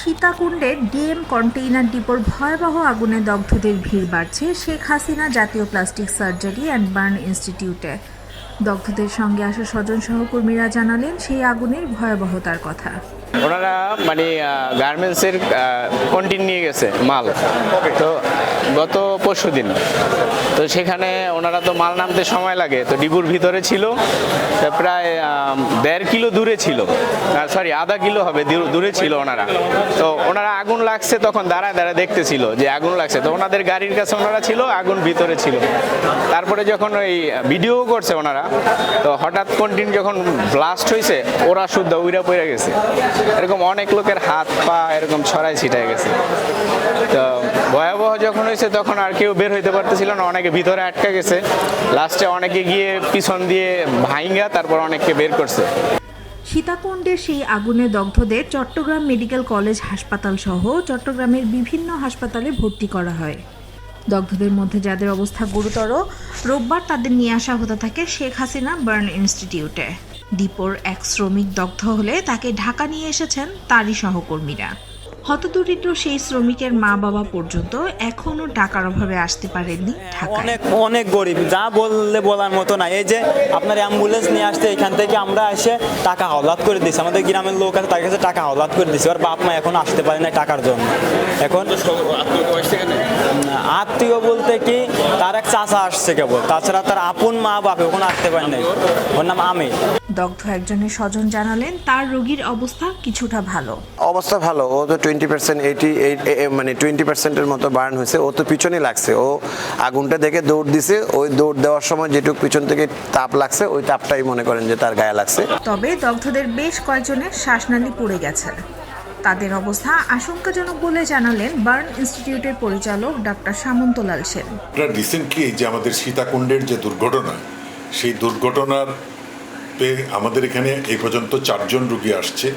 সীতাকুণ্ডের DM container ডিপোর ভয়াবহ আগুনে দগ্ধদের ভিড় বাড়ছে শেখ হাসিনা জাতীয় প্লাস্টিক সার্জারি অ্যান্ড বার্ন ইনস্টিটিউটে। দগ্ধদের সঙ্গে আসা স্বজন সহকর্মীরা জানালেন, সেই আগুনের ভয়াবহতার কথা। ওনারা মানে গার্মেন্টসের কন্টিন নিয়ে গেছে মাল। তো গত পরশু দিন। তো সেখানে ওনারা তো মাল নামতে সময় লাগে। তো ডিবুর ভিতরে ছিল প্রায় দেড় কিলো দূরে ছিল। সরি আধা কিলো হবে দূরে ছিল ওনারা। তো ওনারা আগুন লাগছে তখন দাঁড়ায় দাঁড়ায় দেখতেছিল যে আগুন লাগছে। তো ওনাদের গাড়ির কাছে ওনারা ছিল আগুন ভিতরে ছিল। তারপরে যখন ওই ভিডিও করছে ওনারা তো হঠাৎ কন্টিন যখন ব্লাস্ট হয়েছে ওরা শুদ্ধ উইরা পড়ে গেছে। এরকম অনেক লোকের হাত পা এরকম ছড়াই ছিটায় গেছে। তো ভয়াবহ যখন হয়েছে তখন আর কেউ বের হইতে পারতেছিল না, অনেকে ভিতরে আটকা গেছে। লাস্টে অনেকে গিয়ে পিছন দিয়ে ভাইঙ্গা, তারপর অনেককে বের করছে। সীতাকুণ্ডের সেই আগুনে দগ্ধদের চট্টগ্রাম মেডিকেল কলেজ হাসপাতাল সহ চট্টগ্রামের বিভিন্ন হাসপাতালে ভর্তি করা হয়। দগ্ধদের মধ্যে যাদের অবস্থা গুরুতর, রোববার তাদের নিয়ে আসা হতে থাকে শেখ হাসিনা বার্ন ইনস্টিটিউটে। দীপর এক শ্রমিক দগ্ধ হলে তাকে ঢাকা নিয়ে এসেছেন তারই সহকর্মীরা। হতদরিদ্র সেই শ্রমিকের মা বাবা পর্যন্ত এখনও টাকার অভাবে আসতে পারেননি ঢাকায়। অনেক অনেক গরিব। যা বললে বলার মতো না এই যে আপনার অ্যাম্বুলেন্স নিয়ে আসতে এখান থেকে আমরা এসে টাকা হলাদ করে দিচ্ছি আমাদের গ্রামের লোক আছে তার কাছে টাকা হলাদ করে দিচ্ছি আর বাপ মা এখন আসতে পারে না টাকার জন্য। এখন আত্মীয় বলতে কি তার এক চাচা আসছে কেবল। তাছাড়া তার আপন মা বাপ এখন আসতে পারে নাই। ওর নাম আমির। দগ্ধ একজনের স্বজন জানালেন তার রোগীর অবস্থা কিছুটা ভালো। অবস্থা ভালো। ও তো টোয়েন্টি পার্সেন্ট এইটি মানে টোয়েন্টি পার্সেন্টের মতো বার্ন হয়েছে। ও তো পিছনে লাগছে। ও আগুনটা দেখে দৌড় দিছে। ওই দৌড় দেওয়ার সময় যেটুকু পিছন থেকে তাপ লাগছে ওই তাপটাই মনে করেন যে তার গায়ে লাগছে। তবে দগ্ধদের বেশ কয়েকজনের শ্বাসনালী পড়ে গেছে। তাদের অবস্থা আশঙ্কাজনক বলে জানালেন বার্ন ইনস্টিটিউটের পরিচালক ডাক্তার সামন্তলাল সেন। রিসেন্টলি যে আমাদের সীতাকুণ্ডের যে দুর্ঘটনা, সেই দুর্ঘটনার আমাদের এখানে এই পর্যন্ত চারজন রুগী আসছে।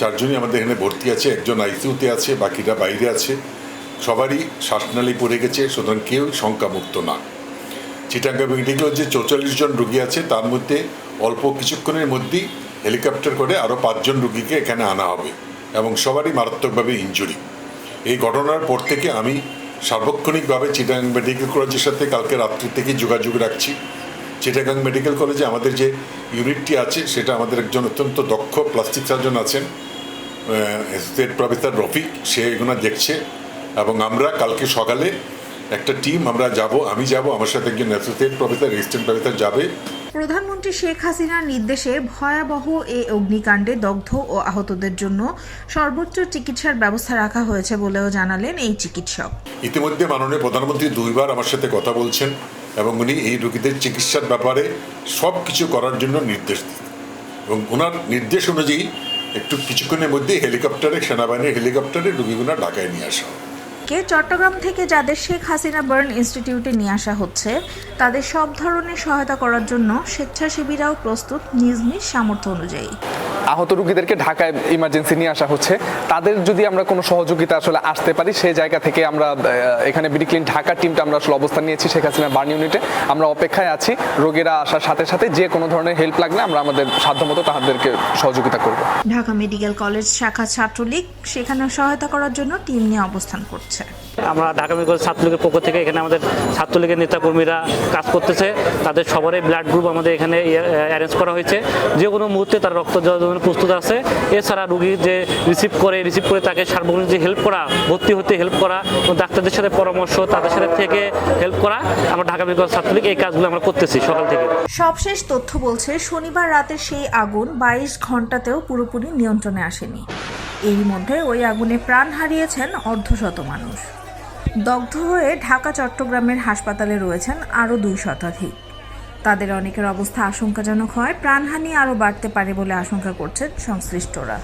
চারজনই আমাদের এখানে ভর্তি আছে, একজন আইসিউতে আছে, বাকিরা বাইরে আছে। সবারই শ্বাসনালী পড়ে গেছে, সুতরাং কেউ শঙ্কামুক্ত না। চিটাঙ্গা মেডিকেল যে চৌচল্লিশ জন রুগী আছে, তার মধ্যে অল্প কিছুক্ষণের মধ্যেই হেলিকপ্টার করে আরও পাঁচজন রুগীকে এখানে আনা হবে। এবং সবারই মারাত্মকভাবে ইঞ্জুরি এই ঘটনার পর থেকে আমি সার্বক্ষণিকভাবে চিটাগাং মেডিকেল কলেজের সাথে কালকে রাত্রি থেকে যোগাযোগ রাখছি। চিটাগাং মেডিকেল কলেজে আমাদের যে ইউনিটটি আছে, সেটা আমাদের একজন অত্যন্ত দক্ষ প্লাস্টিক সার্জন আছেন স্টেট প্রফেসর রফিক, সে এগুলো দেখছে এবং আমরা কালকে সকালে একটা টিম আমরা যাব, আমি যাব, আমার সাথে একজন অ্যাসোসিয়েট প্রফেসর রেজিস্ট্যান্ট প্রফেসর যাবে। প্রধানমন্ত্রী শেখ হাসিনার নির্দেশে ভয়াবহ এই অগ্নিকাণ্ডে দগ্ধ ও আহতদের জন্য সর্বোচ্চ চিকিৎসার ব্যবস্থা রাখা হয়েছে বলেও জানালেন এই চিকিৎসক। ইতিমধ্যে মাননীয় প্রধানমন্ত্রী দুইবার আমার সাথে কথা বলছেন এবং উনি এই রোগীদের চিকিৎসার ব্যাপারে সব কিছু করার জন্য নির্দেশ দিন এবং ওনার নির্দেশ অনুযায়ী একটু কিছুক্ষণের মধ্যে হেলিকপ্টারে, সেনাবাহিনীর হেলিকপ্টারে রোগীগুলো ঢাকায় নিয়ে আসা হবে। কে চট্টগ্রাম থেকে যাদের শেখ হাসিনা বার্ন ইনস্টিটিউটে নিয়ে আসা হচ্ছে, তাদের সব ধরনের সহায়তা করার জন্য স্বেচ্ছাসেবীরাও প্রস্তুত নিজ নিজ সামর্থ্য অনুযায়ী আহত রুগীদেরকে ঢাকায় ইমার্জেন্সি নিয়ে আসা হচ্ছে। তাদের যদি আমরা কোনো সহযোগিতা আসলে আসতে পারি সেই জায়গা থেকে আমরা এখানে বিডিক্লিন ঢাকা টিমটা আমরা আসলে অবস্থান নিয়েছি শেখ হাসিনা বার্ন ইউনিটে আমরা অপেক্ষায় আছি রোগীরা আসার সাথে সাথে যে কোনো ধরনের হেল্প লাগলে আমরা আমাদের সাধ্যমতো তাদেরকে সহযোগিতা করব। ঢাকা মেডিকেল কলেজ শাখা ছাত্রলীগ সেখানে সহায়তা করার জন্য টিম নিয়ে অবস্থান করছে। আমরা ঢাকা মেডিকেল ছাত্রলীগের পক্ষ থেকে এখানে আমাদের ছাত্রলীগের নেতাকর্মীরা কাজ করতেছে। তাদের সবারই ব্লাড গ্রুপ আমাদের এখানে অ্যারেঞ্জ করা হয়েছে। যে কোনো মুহূর্তে তারা রক্ত দেওয়ার জন্য প্রস্তুত আছে। এছাড়া রুগী যে রিসিভ করে রিসিভ করে তাকে সার্বজনীন যে হেল্প করা, ভর্তি হতে হেল্প করা এবং ডাক্তারদের সাথে পরামর্শ, তাদের সাথে থেকে হেল্প করা, আমরা ঢাকা মেডিকেল ছাত্রলীগ এই কাজগুলো আমরা করতেছি সকাল থেকে। সবশেষ তথ্য বলছে, শনিবার রাতে সেই আগুন বাইশ ঘন্টাতেও পুরোপুরি নিয়ন্ত্রণে আসেনি। এর মধ্যে ওই আগুনে প্রাণ হারিয়েছেন অর্ধশত মানুষ। দগ্ধ হয়ে ঢাকা, চট্টগ্রামের হাসপাতালে রয়েছেন আরও দুই শতাধিক। তাদের অনেকের অবস্থা আশঙ্কাজনক হয়। প্রাণহানি আরও বাড়তে পারে বলে আশঙ্কা করছেন সংশ্লিষ্টরা।